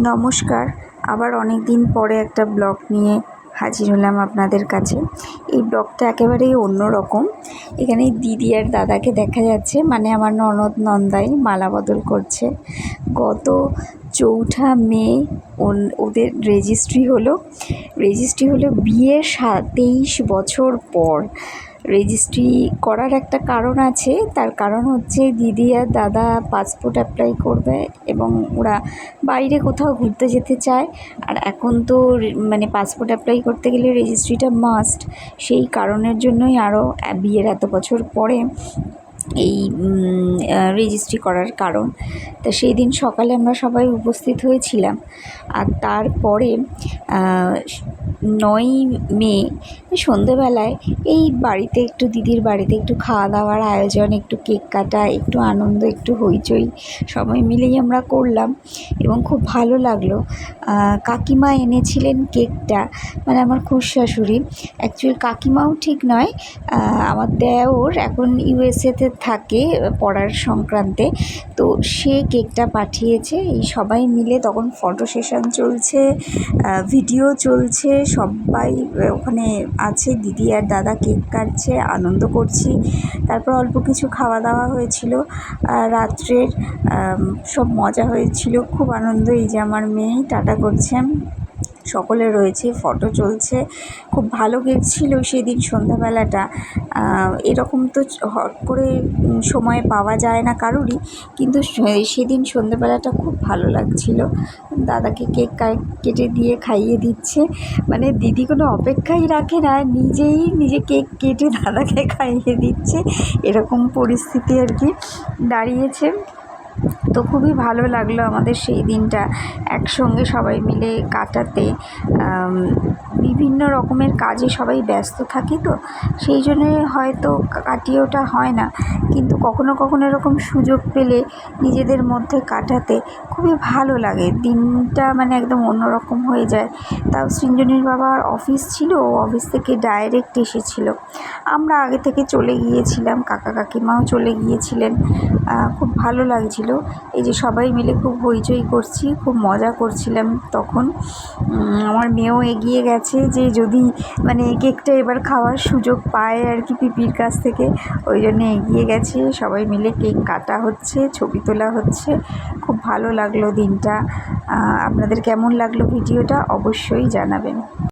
নমস্কার। আবার অনেক দিন পরে একটা ব্লগ নিয়ে হাজির হলাম আপনাদের কাছে। এই ব্লগটা একেবারেই অন্য রকম এখানে দিদি আর দাদাকে দেখা যাচ্ছে। মানে আমার ননদ নন্দাই মালা বদল করছে। গত চৌঠা মে ওদের রেজিস্ট্রি হলো। রেজিস্ট্রি হলো বিয়ের সা- তেইশ বছর পর। রেজিস্ট্রি করার একটা কারণ আছে। তার কারণ হচ্ছে দিদি আর দাদা পাসপোর্ট অ্যাপ্লাই করবে এবং ওরা বাইরে কোথাও ঘুরতে যেতে চায়। আর এখন তো মানে পাসপোর্ট অ্যাপ্লাই করতে গেলে রেজিস্ট্রিটা মাস্ট সেই কারণের জন্যই আরও বিয়ের এত বছর পরে এই রেজিস্ট্রি করার কারণ। তা সেই দিন সকালে আমরা সবাই উপস্থিত হয়েছিলাম। আর তারপরে নয়ই মে, সন্ধেবেলায় এই বাড়িতে একটু দিদির বাড়িতে একটু খাওয়া দাওয়ার আয়োজন, একটু কেক কাটা, একটু আনন্দ, একটু হইচই, সবাই মিলেই আমরা করলাম এবং খুব ভালো লাগল। কাকিমা এনেছিলেন কেকটা। মানে আমার খুব শাশুড়ি অ্যাকচুয়ালি কাকিমাও ঠিক নয় আমার দেওর এখন ইউএসএতে থাকে পড়ার সংক্রান্তে। তো সে কেকটা পাঠিয়েছে, এই সবাই মিলে তখন ফটো সেশন চলছে ভিডিও চলছে, সবাই ওখানে আছে, দিদি আর দাদা কেক কাটছে, আনন্দ করছি। তারপর অল্প কিছু খাওয়া দাওয়া হয়েছিল রাত্রের সব মজা হয়েছিল, খুব আনন্দ। এই যে আমার মেয়ে, টাটা করছে। সকলে রয়েছে ফটো চলছে। খুব ভালো কেক ছিল সেদিন সন্ধ্যাবেলাটা। এরকম তো হট করে সময় পাওয়া যায় না কারোরই। কিন্তু সেদিন সন্ধ্যাবেলাটা খুব ভালো লাগছিল। দাদাকে কেক কেটে দিয়ে খাইয়ে দিচ্ছে। মানে দিদি কোনো অপেক্ষাই রাখে না, নিজেই নিজে কেক কেটে দাদাকে খাইয়ে দিচ্ছে। এরকম পরিস্থিতি আর কি দাঁড়িয়েছে। তো খুবই ভালো লাগল আমাদের সেই দিনটা। একসঙ্গে সবাই মিলে কাটাতে। বিভিন্ন রকমের কাজে সবাই ব্যস্ত থাকি তো, সেই জন্যে হয়তো কাটিয়ে ওটা হয় না। কিন্তু কখনো কখনো এরকম সুযোগ পেলে নিজেদের মধ্যে কাটাতে খুবই ভালো লাগে। দিনটা মানে একদম অন্যরকম হয়ে যায়। তাও সৃঞ্জনীর বাবার অফিস ছিল, ও অফিস থেকে ডাইরেক্ট এসেছিল। আমরা আগে থেকে চলে গিয়েছিলাম, কাকা কাকিমাও চলে গিয়েছিলেন। খুব ভালো লাগছিল। এই যে সবাই মিলে খুব হইচই করছি, খুব মজা করছিলাম তখন। আমার মেয়েও এগিয়ে গেছে যে যদি মানে কেকটা এবার খাওয়ার সুযোগ পায় আর কি পিপির কাছ থেকে, ওই জন্য এগিয়ে গেছে। সবাই মিলে কেক কাটা হচ্ছে, ছবি তোলা হচ্ছে। খুব ভালো লাগল দিনটা। আপনাদের কেমন লাগল ভিডিওটা অবশ্যই জানাবেন।